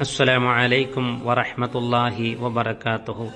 അസ്സലാമു അലൈക്കും വറഹ്മത്തുള്ളാഹി വബറകാതുഹു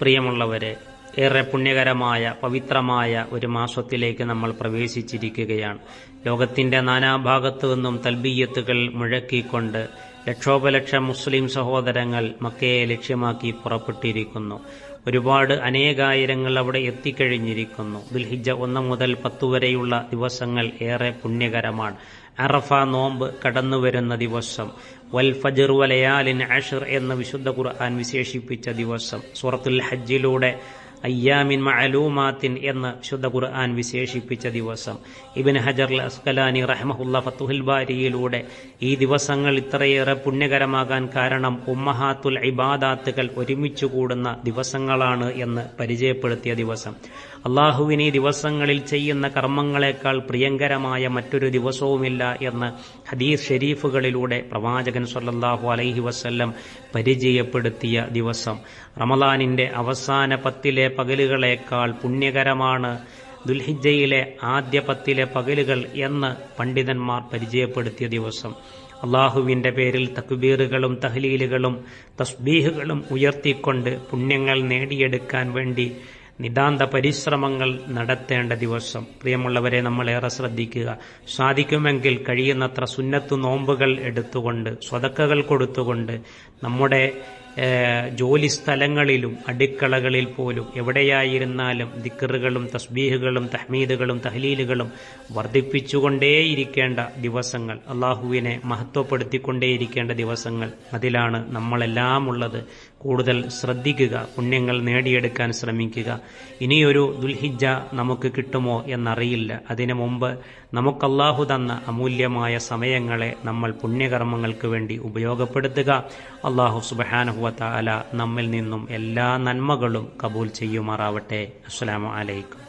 പ്രിയമുള്ളവരെ ഏറെ പുണ്യകരമായ പവിത്രമായ ഒരു മാസത്തിലേക്ക് നമ്മൾ പ്രവേശിച്ചിരിക്കുകയാണ്. ലോകത്തിന്റെ നാനാഭാഗത്തു നിന്നും തൽബീയത്തുകൾ മുഴക്കിക്കൊണ്ട് ലക്ഷോപലക്ഷം മുസ്ലിം സഹോദരങ്ങൾ മക്കയെ ലക്ഷ്യമാക്കി പുറപ്പെട്ടിരിക്കുന്നു. ഒരുപാട് അനേകായിരങ്ങൾ അവിടെ എത്തിക്കഴിഞ്ഞിരിക്കുന്നു. ദുൽഹിജ ഒന്ന് മുതൽ പത്തു വരെയുള്ള ദിവസങ്ങൾ ഏറെ പുണ്യകരമാണ്. അറഫ നോമ്പ് കടന്നുവരുന്ന ദിവസം. വൽ ഫജർ വലയാലിൻ അഷർ എന്ന് വിശുദ്ധ ഖുർആൻ വിശേഷിപ്പിച്ച ദിവസം. സൂറത്തുൽ ഹജ്ജിലൂടെ അയ്യാമിൻ മഅലൂമാത്തിൻ എന്ന് ശുദ്ധ ഖുർആൻ വിശേഷിപ്പിച്ച ദിവസം. ഇബിൻ ഹജർ അസ്കലാനി റഹ്മഹുല്ല ഫത്തുഹുൽ ബാരിയിലൂടെ ഈ ദിവസങ്ങൾ ഇത്രയേറെ പുണ്യകരമാകാൻ കാരണം ഉമ്മഹാത്തുൽ ഇബാദാത്തുകൾ ഒരുമിച്ച് കൂടുന്ന ദിവസങ്ങളാണ് എന്ന് പരിചയപ്പെടുത്തിയ ദിവസം. അള്ളാഹുവിന് ഈ ദിവസങ്ങളിൽ ചെയ്യുന്ന കർമ്മങ്ങളെക്കാൾ പ്രിയങ്കരമായ മറ്റൊരു ദിവസവുമില്ല എന്ന് ഹദീസ് ഷെരീഫുകളിലൂടെ പ്രവാചകൻ സല്ലാഹു അലൈഹി വസ്ല്ലം പരിചയപ്പെടുത്തിയ ദിവസം. റമലാനിന്റെ അവസാന പത്തിലെ പകലുകളേക്കാൾ പുണ്യകരമാണ്. ദുൽഹിജയിലെ ആദ്യ പത്തിലെ പകലുകൾ എന്ന് പണ്ഡിതന്മാർ പരിചയപ്പെടുത്തിയ ദിവസം. അള്ളാഹുവിന്റെ പേരിൽ തക്ബീറുകളും തഹ്ലീലുകളും തസ്ബീഹുകളും ഉയർത്തിക്കൊണ്ട് പുണ്യങ്ങൾ നേടിയെടുക്കാൻ വേണ്ടി നിതാന്ത പരിശ്രമങ്ങൾ നടത്തേണ്ട ദിവസം. പ്രിയമുള്ളവരെ നമ്മൾ ഏറെ ശ്രദ്ധിക്കുക. സാധിക്കുമെങ്കിൽ കഴിയുന്നത്ര സുന്നത്തു നോമ്പുകൾ എടുത്തുകൊണ്ട് സ്വതക്കകൾ കൊടുത്തുകൊണ്ട് നമ്മുടെ ജോലി സ്ഥലങ്ങളിലും അടുക്കളകളിൽ പോലും എവിടെയായിരുന്നാലും ദിക്കറുകളും തസ്ബീഹുകളും തഹ്മീദുകളും തഹ്ലീലുകളും വർദ്ധിപ്പിച്ചുകൊണ്ടേയിരിക്കേണ്ട ദിവസങ്ങൾ അള്ളാഹുവിനെ മഹത്വപ്പെടുത്തിക്കൊണ്ടേയിരിക്കേണ്ട ദിവസങ്ങൾ അതിലാണ് നമ്മളെല്ലാം ഉള്ളത്. കൂടുതൽ ശ്രദ്ധിക്കുക പുണ്യങ്ങൾ നേടിയെടുക്കാൻ ശ്രമിക്കുക. ഇനിയൊരു ദുൽഹിജ നമുക്ക് കിട്ടുമോ എന്നറിയില്ല. അതിനു മുമ്പ് നമുക്ക് അള്ളാഹു തന്ന അമൂല്യമായ സമയങ്ങളെ നമ്മൾ പുണ്യകർമ്മങ്ങൾക്ക് വേണ്ടി ഉപയോഗപ്പെടുത്തുക. അള്ളാഹു സുബഹാനഹുവത്ത അല നമ്മിൽ നിന്നും എല്ലാ നന്മകളും കബൂൽ ചെയ്യുമാറാവട്ടെ. അസ്സലാമു അലൈക്കും.